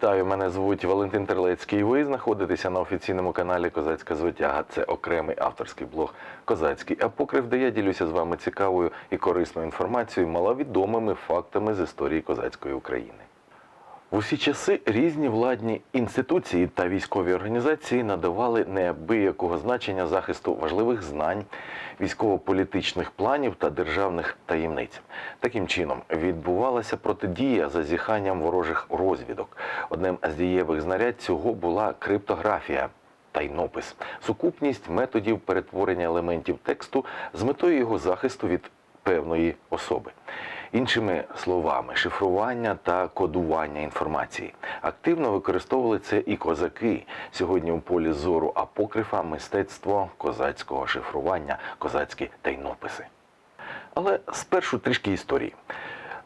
Вітаю, мене звуть Валентин Терлецький. Ви знаходитеся на офіційному каналі Козацька Звитяга. Це окремий авторський блог Козацький Апокрив, де я ділюся з вами цікавою і корисною інформацією, маловідомими фактами з історії козацької України. В усі часи різні владні інституції та військові організації надавали неабиякого значення захисту важливих знань, військово-політичних планів та державних таємниць. Таким чином відбувалася протидія зазіханням ворожих розвідок. Одним з дієвих знарядь цього була криптографія. Тайнопис сукупність методів перетворення елементів тексту з метою його захисту від певної особи. Іншими словами, шифрування та кодування інформації активно використовували це і козаки. Сьогодні у полі зору апокрифа мистецтво козацького шифрування, козацькі тайнописи. Але спершу трішки історії.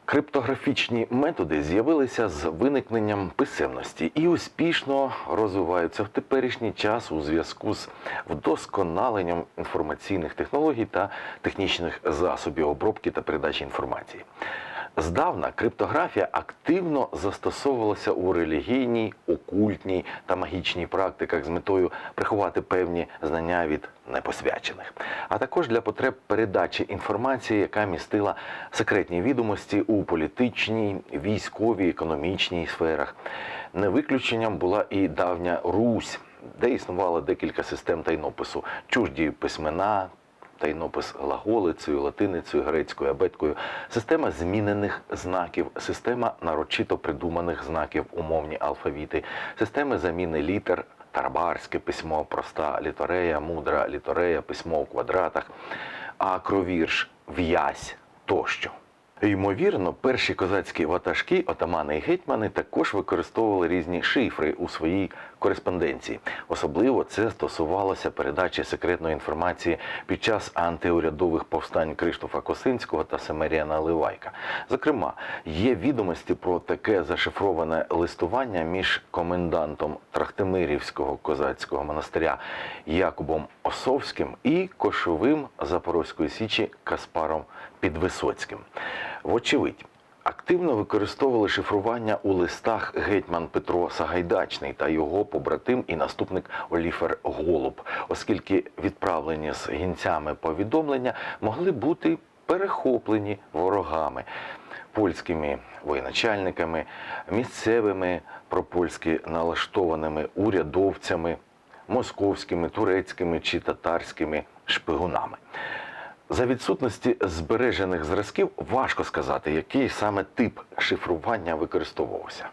Криптографічні методи з'явилися з виникненням писемності і успішно розвиваються в теперішній час у зв'язку з вдосконаленням інформаційних технологій та технічних засобів обробки та передачі інформації. Здавна криптографія активно застосовувалася у релігійній, окультній та магічній практиках з метою приховати певні знання від непосвячених, а також для потреб передачі інформації, яка містила секретні відомості у політичній, військовій, економічній сферах. Не виключенням була і давня Русь, де існувало декілька систем тайнопису, чужді письмена, тайнопис глаголицею, латиницею, грецькою, абеткою, система змінених знаків, система нарочито придуманих знаків, умовні алфавіти, системи заміни літер, тарабарське письмо, проста літорея, мудра літорея, письмо у квадратах, акровірш, в'язь тощо. Ймовірно, перші козацькі ватажки, отамани і гетьмани також використовували різні шифри у своїй кореспонденції. Особливо це стосувалося передачі секретної інформації під час антиурядових повстань Криштофа Косинського та Семеріана Ливайка. Зокрема, є відомості про таке зашифроване листування між комендантом Трахтимирівського козацького монастиря Якубом Осовським і кошовим Запорозької січі Каспаром Підвисоцьким. Вочевидь, активно використовували шифрування у листах гетьман Петро Сагайдачний та його побратим і наступник Оліфер Голуб, оскільки відправлені з гінцями повідомлення могли бути перехоплені ворогами. Польськими воєначальниками, місцевими пропольськи налаштованими урядовцями, московськими, турецькими чи татарськими шпигунами. За відсутності збережених зразків важко сказати, який саме тип шифрування використовувався.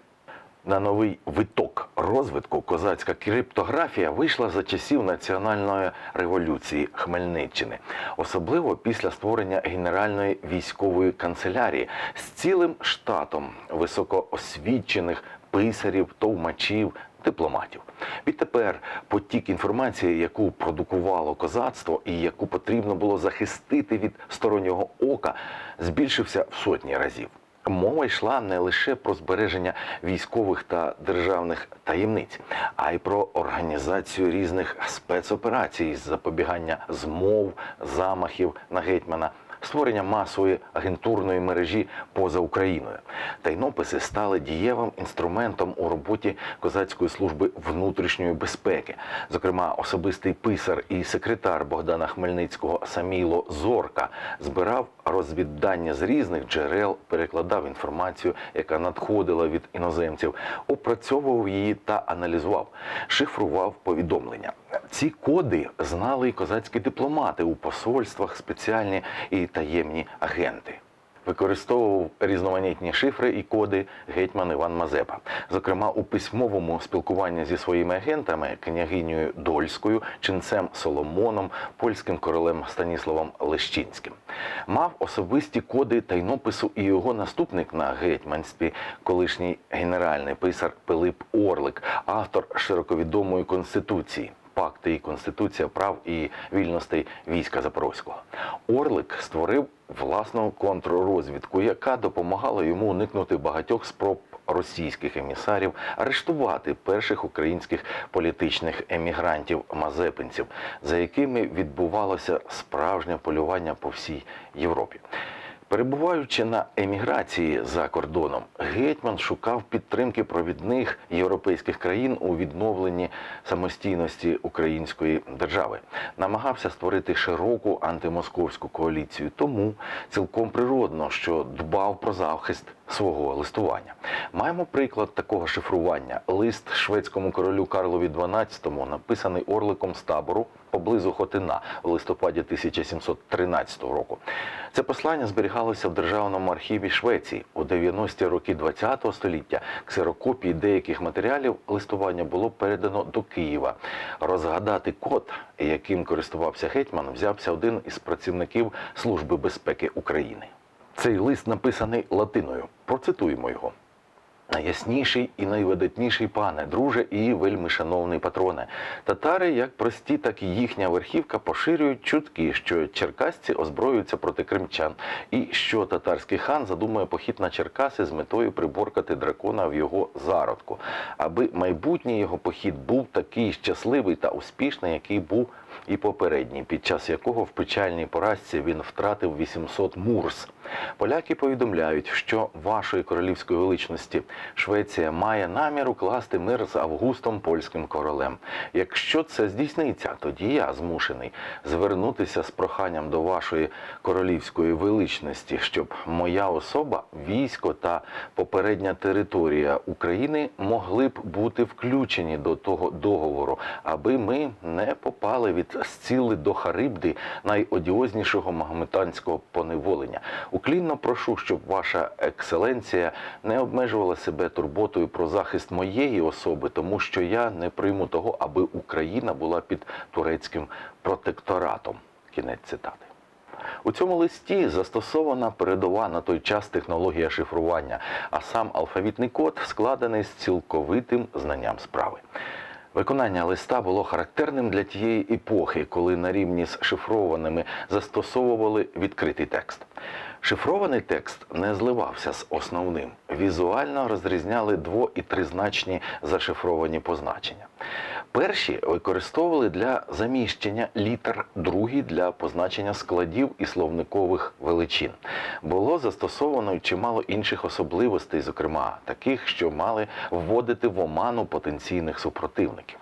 На новий виток розвитку козацька криптографія вийшла за часів національної революції Хмельниччини, особливо після створення Генеральної військової канцелярії з цілим штатом високоосвічених писарів, товмачів, дипломатів. Відтепер потік інформації, яку продукувало козацтво і яку потрібно було захистити від стороннього ока, збільшився в сотні разів. Мова йшла не лише про збереження військових та державних таємниць, а й про організацію різних спецоперацій з запобігання змов, замахів на гетьмана, створення масової агентурної мережі поза Україною. Тайнописи стали дієвим інструментом у роботі козацької служби внутрішньої безпеки. Зокрема, особистий писар і секретар Богдана Хмельницького Саміло Зорка збирав розвіддання з різних джерел, перекладав інформацію, яка надходила від іноземців, опрацьовував її та аналізував, шифрував повідомлення. Ці коди знали і козацькі дипломати у посольствах, спеціальні і таємні агенти. Використовував різноманітні шифри і коди гетьман Іван Мазепа. Зокрема, у письмовому спілкуванні зі своїми агентами, княгинею Дольською, ченцем Соломоном, польським королем Станіславом Лещинським. Мав особисті коди тайнопису і його наступник на гетьманстві, колишній генеральний писар Пилип Орлик, автор широковідомої конституції. Пакти і Конституція прав і вільностей війська Запорозького. Орлик створив власну контррозвідку, яка допомагала йому уникнути багатьох спроб російських емісарів арештувати перших українських політичних емігрантів мазепинців, за якими відбувалося справжнє полювання по всій Європі. Перебуваючи на еміграції за кордоном, гетьман шукав підтримки провідних європейських країн у відновленні самостійності української держави, намагався створити широку антимосковську коаліцію. Тому цілком природно, що дбав про захист свого листування. Маємо приклад такого шифрування: лист шведському королю Карлові XII, написаний орликом з табору поблизу Хотина в листопаді 1713 року. Це послання зберігалося в державному архіві Швеції у 90-ті роки ХХ століття. Ксерокопії деяких матеріалів листування було передано до Києва. Розгадати код, яким користувався гетьман, взявся один із працівників Служби безпеки України. Цей лист написаний латиною. Процитуємо його. Найясніший і найвидатніший пане, друже і вельми шановний патроне. Татари, як прості, так і їхня верхівка поширюють чутки, що черкасці озброюються проти кримчан, і що татарський хан задумує похід на Черкаси з метою приборкати дракона в його зародку, аби майбутній його похід був такий щасливий та успішний, який був і попередній, під час якого в печальній поразці він втратив 800 мурс. Поляки повідомляють, що вашої королівської величності Швеція має намір укласти мир з Августом польським королем. Якщо це здійсниться, тоді я змушений звернутися з проханням до вашої королівської величності, щоб моя особа, військо та попередня територія України могли б бути включені до того договору, аби ми не попали від зціли до Харибди найодіознішого магометанського поневолення. Уклінно прошу, щоб ваша екселенція не обмежувала себе турботою про захист моєї особи, тому що я не прийму того, аби Україна була під турецьким протекторатом. Кінець цитати. У цьому листі застосована передова на той час технологія шифрування, а сам алфавітний код складений з цілковитим знанням справи. Виконання листа було характерним для тієї епохи, коли на рівні з шифрованими застосовували відкритий текст. Шифрований текст не зливався з основним. Візуально розрізняли дво- і тризначні зашифровані позначення. Перші використовували для заміщення літер, другі для позначення складів і словникових величин. Було застосовано чимало інших особливостей, зокрема таких, що мали вводити в оману потенційних супротивників.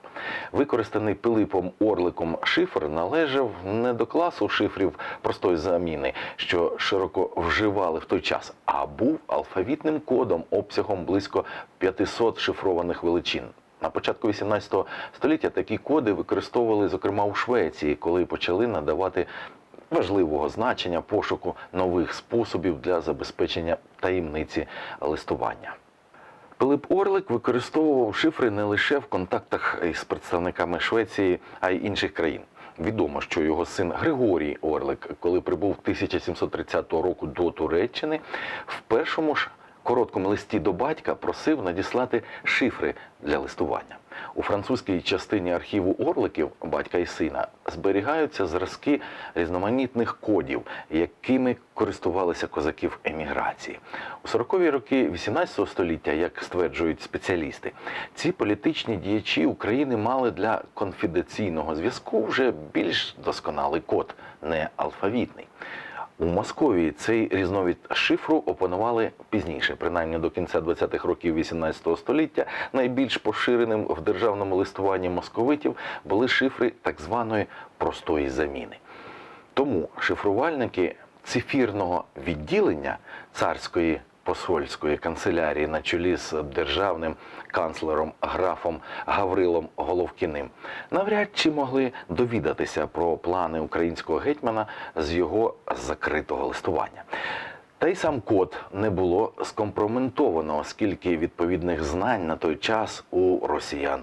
Використаний Пилипом Орликом шифр належав не до класу шифрів простої заміни, що широко вживали в той час, а був алфавітним кодом обсягом близько 500 шифрованих величин. На початку 18 століття такі коди використовували, зокрема у Швеції, коли почали надавати важливого значення пошуку нових способів для забезпечення таємниці листування. Пилип Орлик використовував шифри не лише в контактах із представниками Швеції, а й інших країн. Відомо, що його син Григорій Орлик, коли прибув 1730 року до Туреччини, в першому ж короткому листі до батька просив надіслати шифри для листування. У французькій частині архіву Орликів батька і сина зберігаються зразки різноманітних кодів, якими користувалися козаки в еміграції. У 40-ві роки 18 століття, як стверджують спеціалісти, ці політичні діячі України мали для конфіденційного зв'язку вже більш досконалий код, не алфавітний. У Московії цей різновид шифру опанували пізніше, принаймні до кінця 20-х років 18 століття. Найбільш поширеним в державному листуванні московитів були шифри так званої простої заміни. Тому шифрувальники цифірного відділення царської посольської канцелярії на чолі з державним канцлером графом Гаврилом Головкіним навряд чи могли довідатися про плани українського гетьмана з його закритого листування. Та й сам код не було скомпроментовано, оскільки відповідних знань на той час у росіян.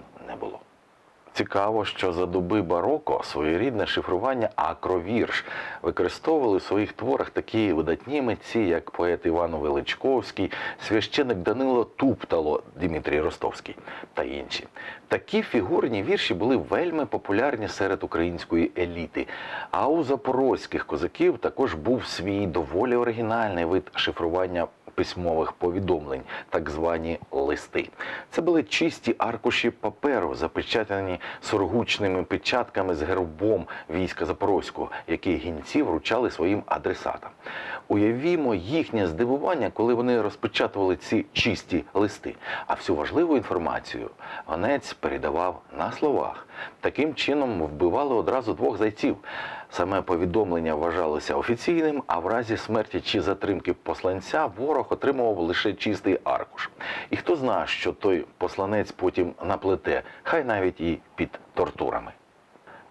Цікаво, що за доби бароко своєрідне шифрування акровірш використовували у своїх творах такі видатні митці, як поет Іван Величковський, священик Данило Туптало, Дмитрій Ростовський та інші. Такі фігурні вірші були вельми популярні серед української еліти. А у запорозьких козаків також був свій доволі оригінальний вид шифрування письмових повідомлень, так звані листи. Це були чисті аркуші паперу, запечатані сургучними печатками з гербом війська Запорозького, які гінці вручали своїм адресатам. Уявімо їхнє здивування, коли вони розпечатували ці чисті листи. А всю важливу інформацію гонець передавав на словах. Таким чином вбивали одразу двох зайців. Саме повідомлення вважалося офіційним, а в разі смерті чи затримки посланця ворог отримував лише чистий аркуш. І хто знає, що той посланець потім наплете, хай навіть і під тортурами.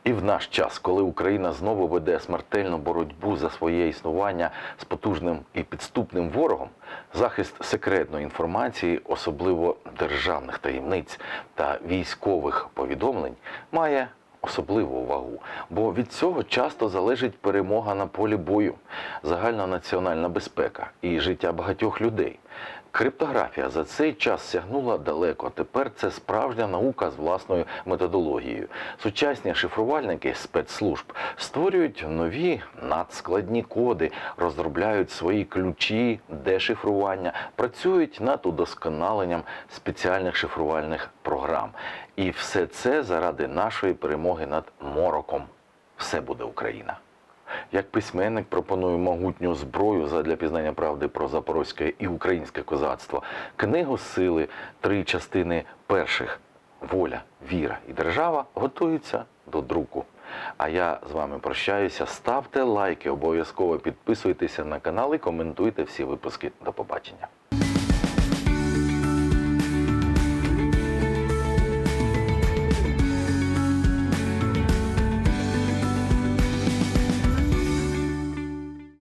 І в наш час, коли Україна знову веде смертельну боротьбу за своє існування з потужним і підступним ворогом, захист секретної інформації, особливо державних таємниць та військових повідомлень, має особливу вагу, бо від цього часто залежить перемога на полі бою, загальна національна безпека і життя багатьох людей. Криптографія за цей час сягнула далеко. Тепер це справжня наука з власною методологією. Сучасні шифрувальники спецслужб створюють нові надскладні коди, розробляють свої ключі дешифрування, працюють над удосконаленням спеціальних шифрувальних програм. І все це заради нашої перемоги над мороком. Все буде Україна. Як письменник пропоную могутню зброю задля пізнання правди про запорозьке і українське козацтво, книгу сили, три частини перших воля, віра і держава готуються до друку. А я з вами прощаюся. Ставте лайки, обов'язково підписуйтеся на канал і коментуйте всі випуски. До побачення.